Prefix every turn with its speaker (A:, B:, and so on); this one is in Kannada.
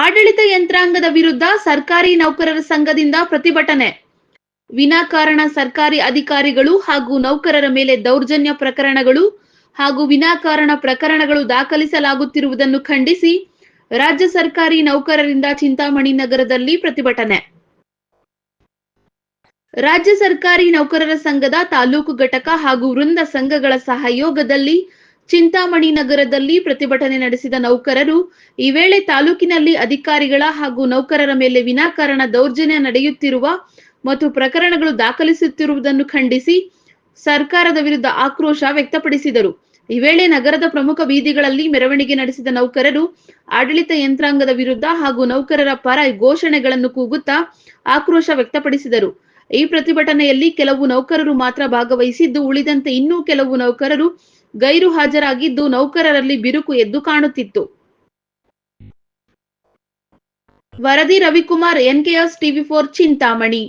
A: ಆಡಳಿತ ಯಂತ್ರಾಂಗದ ವಿರುದ್ಧ ಸರ್ಕಾರಿ ನೌಕರರ ಸಂಘದಿಂದ ಪ್ರತಿಭಟನೆ. ವಿನಾಕಾರಣ ಸರ್ಕಾರಿ ಅಧಿಕಾರಿಗಳು ಹಾಗೂ ನೌಕರರ ಮೇಲೆ ದೌರ್ಜನ್ಯ ಪ್ರಕರಣಗಳು ಹಾಗೂ ವಿನಾಕಾರಣ ಪ್ರಕರಣಗಳು ದಾಖಲಿಸಲಾಗುತ್ತಿರುವುದನ್ನು ಖಂಡಿಸಿ ರಾಜ್ಯ ಸರ್ಕಾರಿ ನೌಕರರಿಂದ ಚಿಂತಾಮಣಿ ನಗರದಲ್ಲಿ ಪ್ರತಿಭಟನೆ. ರಾಜ್ಯ ಸರ್ಕಾರಿ ನೌಕರರ ಸಂಘದ ತಾಲೂಕು ಘಟಕ ಹಾಗೂ ವೃಂದ ಸಂಘಗಳ ಸಹಯೋಗದಲ್ಲಿ ಚಿಂತಾಮಣಿ ನಗರದಲ್ಲಿ ಪ್ರತಿಭಟನೆ ನಡೆಸಿದ ನೌಕರರು ಈ ವೇಳೆ ತಾಲೂಕಿನಲ್ಲಿ ಅಧಿಕಾರಿಗಳ ಹಾಗೂ ನೌಕರರ ಮೇಲೆ ವಿನಾಕಾರಣ ದೌರ್ಜನ್ಯ ನಡೆಯುತ್ತಿರುವ ಮತ್ತು ಪ್ರಕರಣಗಳು ದಾಖಲಿಸುತ್ತಿರುವುದನ್ನು ಖಂಡಿಸಿ ಸರ್ಕಾರದ ವಿರುದ್ಧ ಆಕ್ರೋಶ ವ್ಯಕ್ತಪಡಿಸಿದರು. ಈ ವೇಳೆ ನಗರದ ಪ್ರಮುಖ ಬೀದಿಗಳಲ್ಲಿ ಮೆರವಣಿಗೆ ನಡೆಸಿದ ನೌಕರರು ಆಡಳಿತ ಯಂತ್ರಾಂಗದ ವಿರುದ್ಧ ಹಾಗೂ ನೌಕರರ ಪರ ಘೋಷಣೆಗಳನ್ನು ಕೂಗುತ್ತಾ ಆಕ್ರೋಶ ವ್ಯಕ್ತಪಡಿಸಿದರು. ಈ ಪ್ರತಿಭಟನೆಯಲ್ಲಿ ಕೆಲವು ನೌಕರರು ಮಾತ್ರ ಭಾಗವಹಿಸಿದ್ದು, ಉಳಿದಂತೆ ಇನ್ನೂ ಕೆಲವು ನೌಕರರು ಗೈರು ಹಾಜರಾಗಿದ್ದು ನೌಕರರಲ್ಲಿ ಬಿರುಕು ಎದ್ದು ಕಾಣುತ್ತಿತ್ತು. ವರದಿ Ravikumar NKS TV four Chintamani.